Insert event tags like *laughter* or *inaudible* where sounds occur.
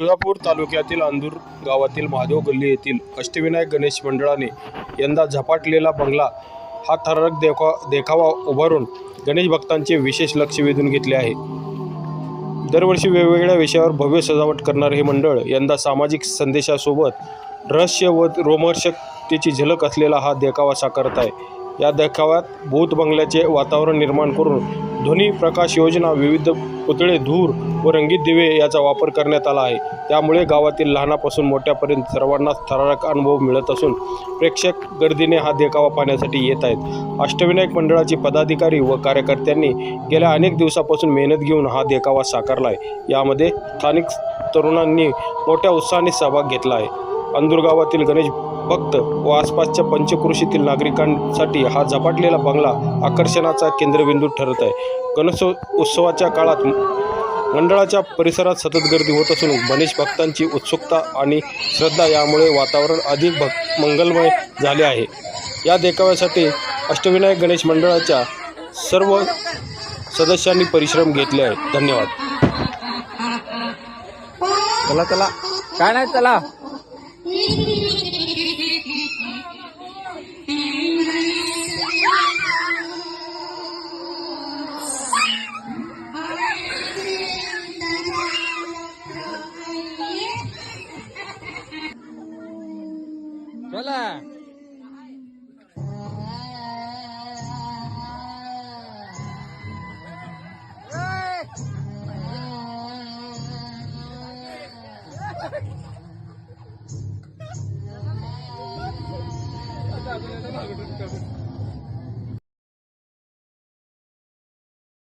तुळजापूर तालुक्यातील अंदूर गावातील महादेव गल्ली येथील अष्टविनायक गणेश मंडळाने यंदा झपाटलेला बंगला हा थरारक देखा देखावा उभारून गणेश भक्तांचे विशेष लक्ष वेधून घेतले आहे. दरवर्षी वेगवेगळ्या विषयावर भव्य सजावट करणारे हे मंडळ यंदा सामाजिक संदेशासोबत रहस्य व रोमहर्षकतेची झलक असलेला हा देखावा साकारत आहे. या देखाव्यात भूत बंगल्याचे वातावरण निर्माण करून ध्वनी प्रकाश योजना विविध पुतळे धूर व रंगीत दिवे याचा वापर करण्यात आला आहे. त्यामुळे गावातील लहानापासून मोठ्यापर्यंत सर्वांनाच थरारक अनुभव मिळत असून प्रेक्षक गर्दीने हा देखावा पाहण्यासाठी येत आहेत. अष्टविनायक मंडळाचे पदाधिकारी व कार्यकर्त्यांनी गेल्या अनेक दिवसापासून मेहनत घेऊन हा देखावा साकारला आहे यामध्ये स्थानिक तरुणांनी मोठ्या उत्साहाने सहभाग घेतला आहे. अंदूर गावातील गणेश भक्त व आसपासच्या पंचक्रोशीतील नागरिकांसाठी हा झपाटलेला बंगला आकर्षणाचा केंद्रबिंदू ठरत आहे. गणेश उत्सवाच्या काळात मंडळाच्या परिसरात सतत गर्दी होत असून गणेश भक्तांची उत्सुकता आणि श्रद्धा यामुळे वातावरण अधिक भक मंगलमय झाले आहे. या देखाव्यासाठी अष्टविनायक गणेश मंडळाच्या सर्व सदस्यांनी परिश्रम घेतले आहेत. धन्यवाद. चला चला. काय नाही चला. *laughs* চলে